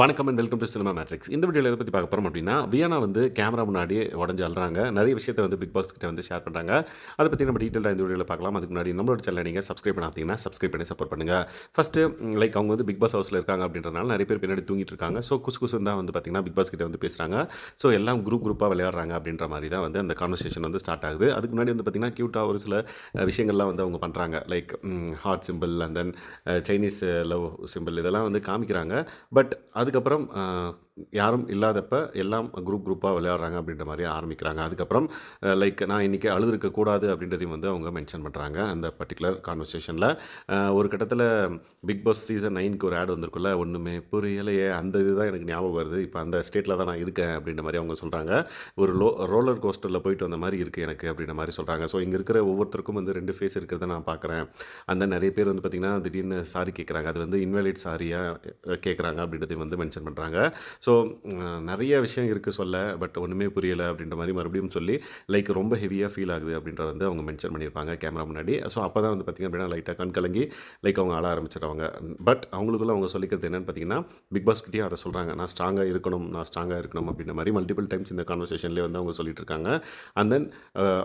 வணக்கம் and welcome to cinema matrix இந்த வீடியோவில் எதை பற்றி பார்க்க போகிறோம் அப்படின்னா வியானா வந்து கேமரா முன்னாடி உடஞ்சு அழுறாங்க. நிறைய விஷயத்தை வந்து பிக் பாஸ் கிட்ட வந்து ஷேர் பண்ணுறாங்க அதை பற்றி நம்ம டீட்டெயிலாக இந்த வீடியோவில் பார்க்கலாம். அதுக்கு முன்னாடி நம்மளோட சேனல் நீங்கள் சப்ஸ்கிரைப் பண்ணாதீங்கன்னா சப்ஸ்கிரைப் பண்ணி சப்போர்ட் பண்ணுங்கள் ஃபஸ்ட்டு லைக் அவங்க வந்து பிக் பாஸ் ஹவுஸில் இருக்காங்க அப்படின்றனால நிறைய பேர் பின்னாடி தூங்கிட்டு இருக்காங்க. ஸோ குசு குசு தான் வந்து பார்த்தீங்கன்னா பிக் பாஸ் கிட்ட வந்து பேசுகிறாங்க ஸோ எல்லாம் குரூப் குரூப்பாக விளையாடுறாங்க அப்படின்ற மாதிரி தான் வந்து அந்த கான்வர்சேஷன் வந்து ஸ்டார்ட் ஆகுது. அதுக்கு முன்னாடி வந்து பார்த்திங்கன்னா க்யூட்டாக ஒரு சில விஷயங்கள்லாம் வந்து அவங்க பண்ணுறாங்க like heart simple and then Chinese love simple இதெல்லாம் வந்து காமிக்கிறாங்க. பட் அது அதுக்கப்புறம் யாரும் இல்லாதப்ப எல்லாம் குரூப் குரூப்பாக விளையாடுறாங்க அப்படின்ற மாதிரி ஆரம்பிக்கிறாங்க. அதுக்கப்புறம் லைக் நான் இன்றைக்கி அழுதுருக்கக்கூடாது அப்படின்றதையும் வந்து அவங்க மென்ஷன் பண்ணுறாங்க அந்த பர்டிகுலர் கான்வர்சேஷனில் ஒரு கட்டத்தில் பிக் பாஸ் சீசன் நைனுக்கு ஒரு ஆட் வந்திருக்குல்ல ஒன்றுமே புரியலையே. அந்த இதுதான் எனக்கு ஞாபகம் வருது. இப்போ அந்த ஸ்டேட்டில் தான் நான் இருக்கேன் அப்படின்ற மாதிரி அவங்க சொல்கிறாங்க ஒரு லோ ரோலர் கோஸ்டரில் போயிட்டு வந்த மாதிரி இருக்குது எனக்கு அப்படின்ற மாதிரி சொல்கிறாங்க ஸோ இங்கே இருக்கிற ஒவ்வொருத்தருக்கும் வந்து ரெண்டு ஃபேஸ் இருக்கிறத நான் பார்க்குறேன் அந்த நிறைய பேர் வந்து பார்த்திங்கன்னா திடீர்னு சாரி கேட்குறாங்க அது வந்து இன்வேலிட் சாரியாக கேட்குறாங்க அப்படின்றதையும் வந்து மென்ஷன் பண்ணுறாங்க ஸோ நிறைய விஷயம் இருக்குது சொல்ல பட் ஒன்றுமே புரியலை அப்படின்ற மாதிரி மறுபடியும் சொல்லி லைக் ரொம்ப ஹெவியாக ஃபீல் ஆகுது அப்படின்றத வந்து அவங்க மென்ஷன் பண்ணியிருப்பாங்க கேமரா முன்னாடி. ஸோ அப்போ தான் வந்து பார்த்திங்க அப்படின்னா லைட்டாக கண் கலங்கி லைக் அவங்க ஆள ஆரம்பிச்சிடுவாங்க பட் அவங்களுக்குள்ள அவங்க சொல்லிக்கிறது என்னென்னு பார்த்தீங்கன்னா பிக் பாஸ் கிட்டேயும் அதை சொல்கிறாங்க நான் ஸ்ட்ராங்காக இருக்கணும் நான் ஸ்ட்ராங்காக இருக்கணும் அப்படின்ற மாதிரி மல்டிபிள் டைம்ஸ் இந்த கான்வர்சேஷன்லேயே வந்து அவங்க சொல்லிட்டு இருக்காங்க அண்ட் தென்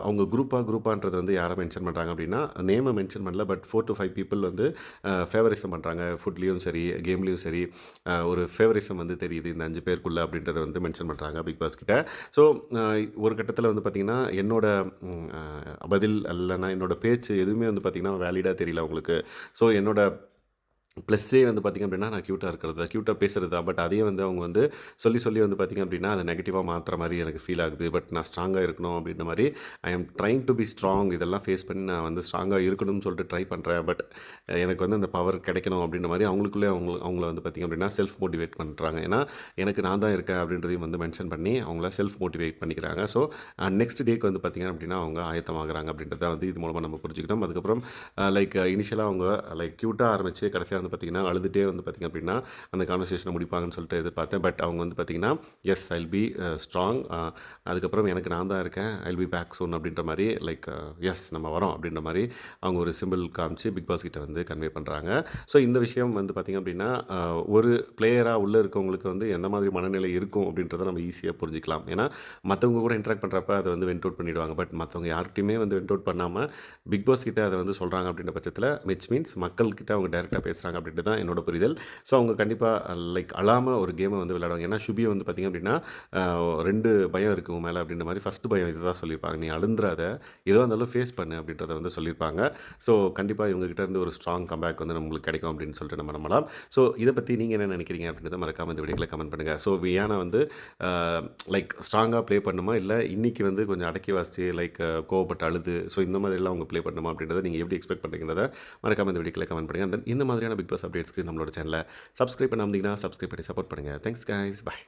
அவங்க குரூப்பாக குரூப்பான்றது வந்து யாரை மென்ஷன் பண்ணுறாங்க அப்படின்னா நேமை மென்ஷன் பண்ணல but four to five people வந்து ஃபேவரிசம் பண்ணுறாங்க ஃபுட்லேயும் சரி கேம்லேயும் சரி ஒரு ஃபேவரிசம் வந்து தெரியுது இந்த அஞ்சு பேருக்குள்ள அப்படின்றத வந்து மென்ஷன் பண்ணுறாங்க பிக் பாஸ் கிட்ட. ஸோ ஒரு கட்டத்தில் வந்து பார்த்திங்கன்னா என்னோட பதில் அல்லைன்னா என்னோட பேச்சு எதுவுமே வந்து பார்த்திங்கன்னா வேலிடாக தெரியல அவங்களுக்கு ஸோ என்னோட ப்ளஸ்ஸே வந்து பார்த்திங்க அப்படின்னா நான் க்யூட்டாக இருக்கிறது க்யூட்டாக பேசுகிறது தான். பட் அதையே வந்து அவங்க வந்து சொல்லி சொல்லி வந்து பார்த்திங்க அப்படின்னா அதை நெகட்டிவாக மாற்றுற மாதிரி எனக்கு ஃபீல் ஆகுது. பட் நான் ஸ்ட்ராங்காக இருக்கணும் அப்படின்ற மாதிரி I am trying to be strong இதெல்லாம் ஃபேஸ் பண்ணி நான் வந்து ஸ்ட்ராங்காக இருக்கணும்னு சொல்லிட்டு ட்ரை பண்ணுறேன் பட் எனக்கு வந்து அந்த பவர் கிடைக்கணும் அப்படின்ற மாதிரி அவங்களுக்குள்ளே அவங்க அவங்கள வந்து பார்த்திங்க அப்படின்னா செல்ஃப் மோட்டிவேட் பண்ணுறாங்க ஏன்னா எனக்கு நான் தான் இருக்கேன் அப்படின்றதையும் வந்து மென்ஷன் பண்ணி அவங்கள செல்ஃப் மோட்டிவேட் பண்ணிக்கிறாங்க ஸோ நெக்ஸ்ட் டேக்கு வந்து பார்த்திங்க அப்படின்னா அவங்க ஆயத்தமாகறாங்க அப்படின்றத வந்து இது மூலமாக நம்ம புரிஞ்சுக்கிட்டோம். அதுக்கப்புறம் லைக் இனிஷியலாக அவங்க லைக் க்யூட்டாக ஆரம்பித்து கடைசியாக வந்து பார்த்திங்கன்னா அழுதுகிட்டே வந்து பார்த்திங்க அப்படின்னா அந்த கான்வர்சேஷனை முடிப்பாங்கன்னு சொல்லிட்டு எதிர்பார்த்தேன். பட் அவங்க வந்து பார்த்திங்கன்னா எஸ் ஐல் பி ஸ்ட்ராங் அதுக்கப்புறம் எனக்கு நான் தான் இருக்கேன். ஐல் பி பேக் சோன் அப்படின்ற மாதிரி லைக் எஸ் uh, நம்ம வரோம் அப்படின்ற மாதிரி அவங்க ஒரு சிம்பிள் காமிச்சு பிக் பாஸ் கிட்ட வந்து கன்வே பண்ணுறாங்க ஸோ இந்த விஷயம் வந்து பார்த்திங்க அப்படின்னா uh, ஒரு பிளேயராக உள்ளே இருக்கவங்களுக்கு வந்து எந்த மாதிரி மனநிலை இருக்கும் அப்படின்றத நம்ம ஈஸியாக புரிஞ்சிக்கலாம். ஏன்னா மற்றவங்க கூட இன்ட்ராக்ட் பண்ணுறப்ப அதை வந்து வென்ட் அவுட் பண்ணிடுவாங்க. பட் மற்றவங்க யார்கிட்டையுமே வந்து வென்ட் அவுட் பண்ணாமல் பிக் பாஸ் கிட்ட அதை வந்து சொல்கிறாங்க அப்படின்ற பட்சத்தில் விச் மீன்ஸ் மக்கள்கிட்ட அவங்க டேரெக்டாக பேசுகிறாங்க அப்படின்ட்டு தான் என்னோட புரிதல். ஸோ அவங்க கண்டிப்பாக லைக் அழாமல் ஒரு கேமை வந்து விளையாடுவாங்க. ஏன்னா ஷுபியை வந்து பார்த்திங்க அப்படின்னா ரெண்டு பயம் இருக்குது உன் மேலே அப்படின்ற மாதிரி ஃபஸ்ட்டு பயம் இதுதான் சொல்லியிருப்பாங்க. நீ அழுந்துறாத ஏதோ இருந்தாலும் ஃபேஸ் பண்ணு அப்படின்றத வந்து சொல்லியிருப்பாங்க. ஸோ கண்டிப்பாக இவங்ககிட்ட இருந்து ஒரு ஸ்ட்ராங் கம்பேக் வந்து நம்மளுக்கு கிடைக்கும் அப்படின்னு சொல்லிட்டு நம்ம நம்பலாம். ஸோ இதை பற்றி நீங்கள் என்ன நினைக்கிறீங்க அப்படின்றத மறக்காம இந்த வீடியோவில் கமெண்ட் பண்ணுங்கள் ஸோ வியானா வந்து லைக் ஸ்ட்ராங்காக ப்ளே பண்ணுமா? இல்லை இன்றைக்கி வந்து கொஞ்சம் அடக்கி வாசித்து லைக் கோவப்பட்டு அழுது. ஸோ இந்த மாதிரிலாம் அவங்க ப்ளே பண்ணுமா அப்படின்றத நீங்கள் எப்படி எக்ஸ்பெக்ட் பண்ணுறீங்கிறத மறக்காம இந்த வீடியோவில் கமெண்ட் பண்ணுங்கள் தென் இந்த மாதிரியான பிக் பாஸ் அப்டேட்ஸ்க்கு நம்மளோட சேனலை சப்ஸ்கிரைப் பண்ணாமதிங்கன்னா சப்ஸ்கிரைப் பண்ணி சப்போர்ட் பண்ணுங்கள் தேங்க்ஸ் கைஸ் bye.